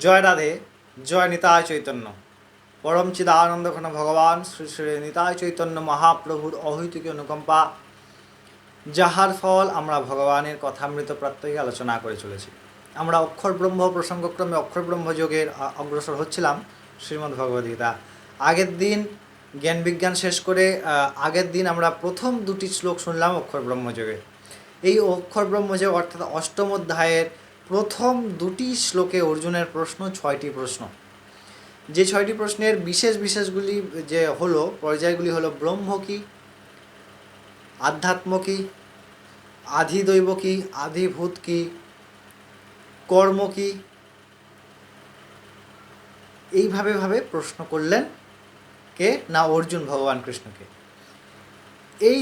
জয় রাধে, জয় নিতায় চৈতন্য। পরম চিদানন্দ ঘন ভগবান শ্রী শ্রী নিতায় চৈতন্য মহাপ্রভুর অহৈতুকী অনুকম্পা, যাহার ফল আমরা ভগবানের কথামৃত প্রত্যয়ী আলোচনা করে চলেছি। আমরা অক্ষর ব্রহ্ম প্রসঙ্গক্রমে অক্ষর ব্রহ্ম যোগের অগ্রসর হচ্ছিলাম শ্রীমদ্ ভগবদ্গীতা আগের দিন জ্ঞান বিজ্ঞান শেষ করে আগের দিন আমরা প্রথম দুটি শ্লোক শুনলাম অক্ষর ব্রহ্মযোগে এই অক্ষর ব্রহ্মযোগ অর্থাৎ অষ্টম অধ্যায়ের প্রথম দুটি শ্লোকে অর্জুনের প্রশ্ন, ছয়টি প্রশ্ন। যে ছয়টি প্রশ্নের বিশেষ বিশেষগুলি যে হলো, পর্যায়গুলি হলো ব্রহ্ম কি আধ্যাত্ম কি আধিদৈব কি আধিভূত কি কর্ম কি এইভাবে ভাবে প্রশ্ন করলেন কে? না, অর্জুন ভগবান কৃষ্ণকে। এই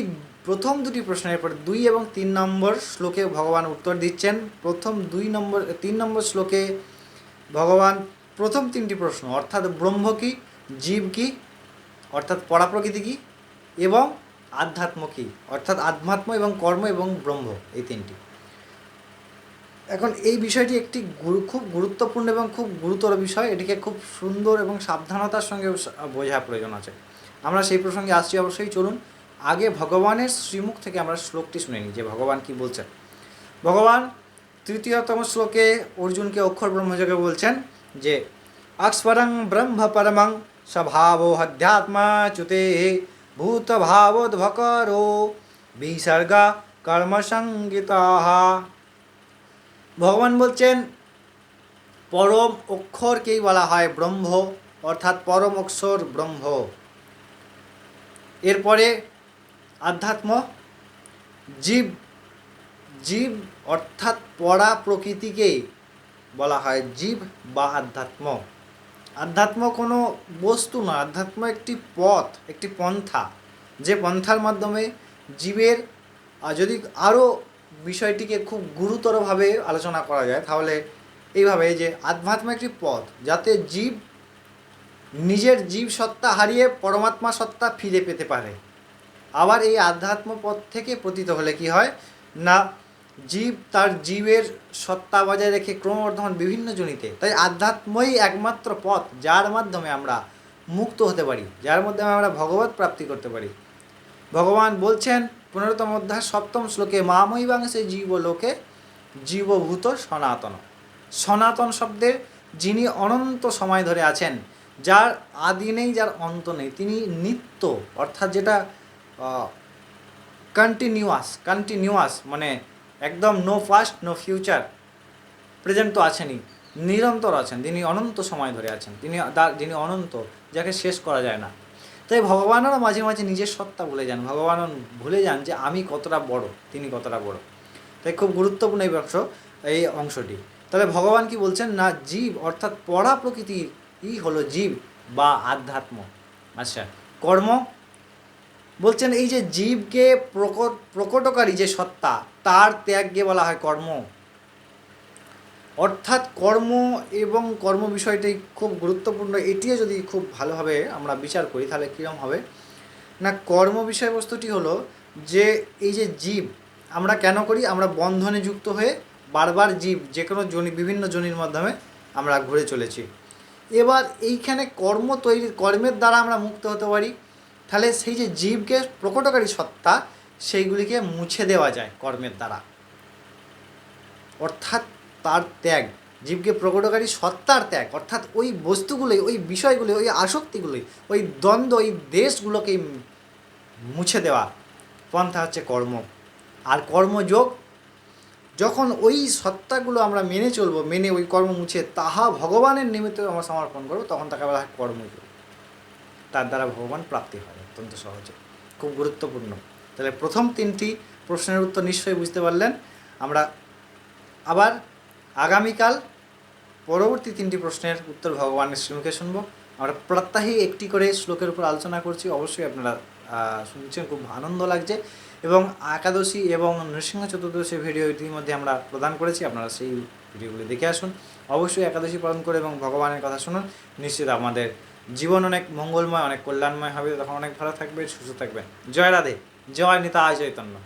প্রথম দুটি প্রশ্নের পর দুই এবং তিন নম্বর শ্লোকে ভগবান উত্তর দিচ্ছেন। প্রথম দুই নম্বর, তিন নম্বর শ্লোকে ভগবান প্রথম তিনটি প্রশ্ন, অর্থাৎ ব্রহ্ম কি, জীব কি, অর্থাৎ পরাপ্রকৃতি কি এবং আধ্যাত্ম কি, অর্থাৎ আধ্যাত্ম এবং কর্ম এবং ব্রহ্ম এই তিনটি। এখন এই বিষয়টি একটি খুব গুরুত্বপূর্ণ এবং খুব গুরুতর বিষয়। এটিকে খুব সুন্দর এবং সাবধানতার সঙ্গে বোঝা প্রয়োজন আছে। আমরা সেই প্রসঙ্গে আসছি অবশ্যই, চলুন। আগে ভগবানের শ্রীমুখ থেকে আমরা শ্লোকটি শুনে নিই যে ভগবান কি বলছেন? ভগবান তৃতীয়তম শ্লোকে অর্জুনকে অক্ষর ব্রহ্মযোগে বলছেন যে অক্সপরং ব্রহ্ম পরমং স্বভাবো হধ্যাত্মা চ্যুতে ভূত ভাবোদ্ভকরো বিসর্গা কর্মসঙ্গিতা ভগবান বলছেন, পরম অক্ষরকেই বলা হয় ব্রহ্ম, অর্থাৎ পরম অক্ষর ব্রহ্ম। এরপরে আধ্যাত্ম, জীব জীব অর্থাৎ পরা প্রকৃতিকেই বলা হয় জীব বা আধ্যাত্ম। আধ্যাত্ম কোনো বস্তু নয় আধ্যাত্ম একটি পথ, একটি পন্থা। যে পন্থার মাধ্যমে জীবের যদি আরও বিষয়টিকে খুব গুরুতরভাবে আলোচনা করা যায়, তাহলে এইভাবে যে আধ্যাত্ম একটি পথ, যাতে জীব নিজের জীব সত্তা হারিয়ে পরমাত্মা সত্তা ফিরে পেতে পারে। আবার এই আধ্যাত্ম পথ থেকে পতিত হলে কি হয়? না, জীব তার জীবের সত্তা বজায় রেখে ক্রমবর্ধমান বিভিন্ন জনিতে। তাই আধ্যাত্মই একমাত্র পথ যার মাধ্যমে আমরা মুক্ত হতে পারি, যার মাধ্যমে আমরা ভগবত প্রাপ্তি করতে পারি। ভগবান বলছেন, পনেরোতম অধ্যায়, সপ্তম শ্লোকে মামৈবাংশে জীব লোকে জীবভূত সনাতন। সনাতন শব্দের যিনি অনন্ত সময় ধরে আছেন, যার আদি নেই, যার অন্ত নেই, তিনি নিত্য, অর্থাৎ যেটা কন্টিনিউয়াস কন্টিনিউয়াস মানে একদম no past no future present তো আছেনই, নিরন্তর আছেন তিনি অনন্ত সময় ধরে আছেন তিনি যিনি অনন্ত, যাকে শেষ করা যায় না। তাই ভগবানেরও মাঝে মাঝে নিজের সত্তা ভুলে যান ভগবানও ভুলে যান যে আমি কতটা বড়, তিনি কতটা বড়। তাই খুব গুরুত্বপূর্ণ এই অংশ, এই অংশটি। তাহলে ভগবান কি বলছেন? না, জীব, অর্থাৎ পরা প্রকৃতির ই হলো জীব বা আধ্যাত্ম। আচ্ছা কর্ম বলছেন, এই যে জীবকে প্রকট, প্রকটকারী যে সত্তা, তার ত্যাগকে বলা হয় কর্ম। অর্থাৎ কর্ম এবং কর্ম বিষয়টি খুব গুরুত্বপূর্ণ। এটিও যদি খুব ভালোভাবে আমরা বিচার করি, তাহলে কীরকম হবে? না, কর্ম বিষয়বস্তুটি হলো যে, এই যে জীব, আমরা কেন করি? আমরা বন্ধনে যুক্ত হয়ে বারবার জীব যে কোনো জনি, বিভিন্ন জনির মাধ্যমে আমরা ঘুরে চলেছি। এবার এইখানে কর্ম তৈরি, কর্মের দ্বারা আমরা মুক্ত হতে পারি। তাহলে সেই যে জীবকে প্রকটকারী সত্তা, সেইগুলিকে মুছে দেওয়া যায় কর্মের দ্বারা। অর্থাৎ তার ত্যাগ, জীবকে প্রকটকারী সত্তার ত্যাগ, অর্থাৎ ওই বস্তুগুলোই, ওই বিষয়গুলি ওই আসক্তিগুলোই, ওই দ্বন্দ্ব, ওই দেশগুলোকে মুছে দেওয়া। পন্থা হচ্ছে কর্ম। আর কর্মযোগ, যখন ওই সত্তাগুলো আমরা মেনে চলবো, মেনে ওই কর্ম মুছে, তাহা ভগবানের নিমিত্ত আমরা সমর্পণ করব, তখন তাকে বলা হয় কর্মযোগ। তার দ্বারা ভগবান প্রাপ্তি হয়। অত্যন্ত সহজে, খুব গুরুত্বপূর্ণ। তাহলে প্রথম তিনটি প্রশ্নের উত্তর নিশ্চয়ই বুঝতে পারলেন। আমরা আবার আগামীকাল পরবর্তী তিনটি প্রশ্নের উত্তর ভগবানের শ্রীমুখে শুনব। আমরা প্রত্যাহী একটি করে শ্লোকের উপর আলোচনা করছি। অবশ্যই আপনারা শুনছেন, খুব আনন্দ লাগছে। এবং একাদশী এবং নৃসিংহ চতুর্দশী ভিডিও ইতিমধ্যে আমরা প্রদান করেছি। আপনারা সেই ভিডিওগুলি দেখে আসুন। অবশ্যই একাদশী পালন করে এবং ভগবানের কথা শুনুন। নিশ্চিত আমাদের জীবন অনেক মঙ্গলময়, অনেক কল্যাণময় হবে, তখন অনেক ভালো থাকবে, সুস্থ থাকবে। জয় রাধে। জয় নিতা চৈতন্য।